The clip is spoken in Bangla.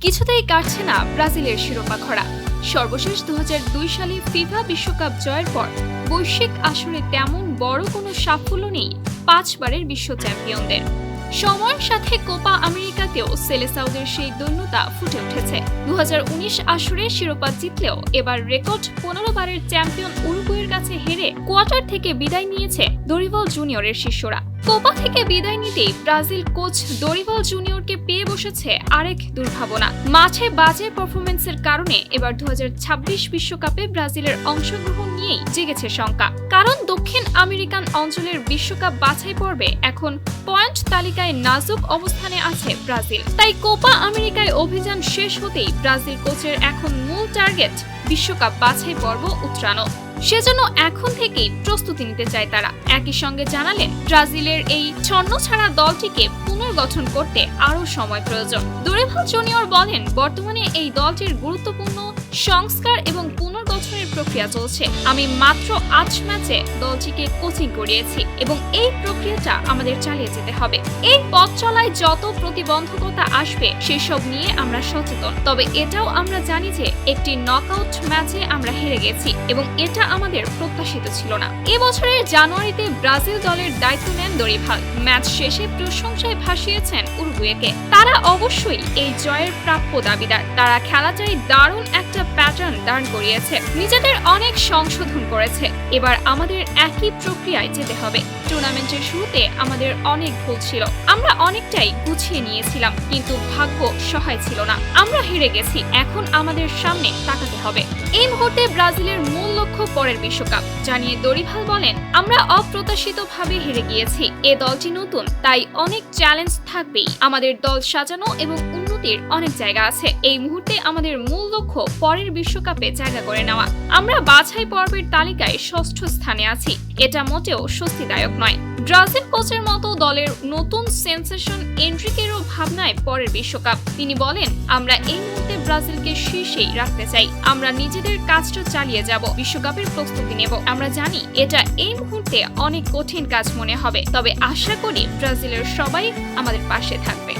কিছুতেই কাটছে না ব্রাজিলের শিরোপা খরা। সর্বশেষ দু হাজার দুই সালে ফিফা বিশ্বকাপ জয়ের পর বৈশ্বিক আসরে তেমন বড় কোনো সাফল্য নেই পাঁচবারের বিশ্ব চ্যাম্পিয়নদের। সময়ের সাথে কোপা আমেরিকাতেও সেলেসাউদের সেই দৈন্যতা ফুটে উঠেছে। দু আসরে শিরোপা জিতলেও এবার রেকর্ড পনেরো বারের চ্যাম্পিয়ন উরুগুয়ের কাছে হেরে কোয়ার্টার থেকে বিদায় নিয়েছে দরিবল জুনিয়রের শিষ্যরা। কোপা থেকে বিদায় নিতেই ব্রাজিল কোচ দরিবল জুনিয়রকে পেয়ে বসেছে আরেক দুর্ভাবনা। মাঠে বাজে পারফরমেন্সের কারণে এবার দু বিশ্বকাপে ব্রাজিলের অংশগ্রহণ নিয়েই জেগেছে শঙ্কা। কারণ দক্ষিণ আমেরিকান অঞ্চলের বিশ্বকাপ বাছাই পর্বে এখন পয়েন্ট তালিকায় নাজুক অবস্থানে আছে ব্রাজিল। তাই কোপা আমেরিকায় অভিযান শেষ হতেই ব্রাজিল কোচের এখন মূল টার্গেট বিশ্বকাপ বাছাই পর্ব উত্তরানো সেজন্য এখন থেকেই প্রস্তুতি নিতে চায় তারা। একই সঙ্গে জানালেন, ব্রাজিলের এই ছন্ন ছাড়া দলটিকে পুনর্গঠন করতে আরও সময় প্রয়োজন। দোরেভাল জুনিয়র বলেন, বর্তমানে এই দলটির গুরুত্বপূর্ণ সংস্কার এবং পুনর্গঠনের প্রক্রিয়া চলছে। আমি মাত্র আট ম্যাচে দলটিকে কোচিং করিয়েছি এবং এই প্রক্রিয়াটা আমাদের চালিয়ে যেতে হবে। এই পথ চলায় যত প্রতিবন্ধকতা আসবে, সেসব নিয়ে আমরা সচেতন। তবে এটাও আমরা জানি যে একটি নকআউট ম্যাচে আমরা হেরে গেছি এবং এটা আমাদের প্রত্যাশিত ছিল না। এবছরের জানুয়ারিতে ব্রাজিল দলের দায়িত্ব নেন দরিভাল। ম্যাচ শেষে প্রশংসায় ভাসিয়েছেন উরুগুয়েকে। তারা অবশ্যই এই জয়ের প্রাপ্য দাবিদার। তারা খেলাটাই দারুণ একটা প্যাটার্ন দাঁড় করিয়েছে। নিজেদের অনেক সংশোধন করেছে। এবার আমাদের একই প্রক্রিয়ায় যেতে হবে। টুর্নামেন্টের শুরুতে আমাদের অনেক ভুল ছিল। আমরা অনেকটাই গুছিয়ে নিয়েছিলাম, কিন্তু ভাগ্য সহায় ছিল না। আমরা হেরে গেছি। এখন আমাদের সামনে তাকাতে হবে। এই মুহূর্তে ব্রাজিলের মূল লক্ষ্য পরের বিশ্বকাপ। জানিয়ে দরিভাল বলেন, আমরা অপ্রত্যাশিতভাবে হেরে গিয়েছি। এ দলটি নতুন, তাই অনেক চ্যালেঞ্জ থাকবেই। আমাদের দল সাজানো এবং উন্নতির অনেক জায়গা আছে। এই মুহূর্তে আমাদের মূল লক্ষ্য পরের বিশ্বকাপে জায়গা করে নেওয়া। আমরা বাছাই পর্বের তালিকায় ষষ্ঠ স্থানে আছি। এটা মোটেও স্বস্তিদায়ক নয়। ব্রাজিল কোচের মতো দলের নতুন সেন্সেশন এন্ট্রিকেরও ভাবনায় পরের বিশ্বকাপ। তিনি বলেন, আমরা এই মুহূর্তে ব্রাজিলকে শীর্ষেই রাখতে চাই। আমরা নিজেদের কাজটা চালিয়ে যাব, বিশ্বকাপের প্রস্তুতি নেব। আমরা জানি এটা এই মুহূর্তে অনেক কঠিন কাজ মনে হবে। তবে আশা করি ব্রাজিলের সবাই আমাদের পাশে থাকবে।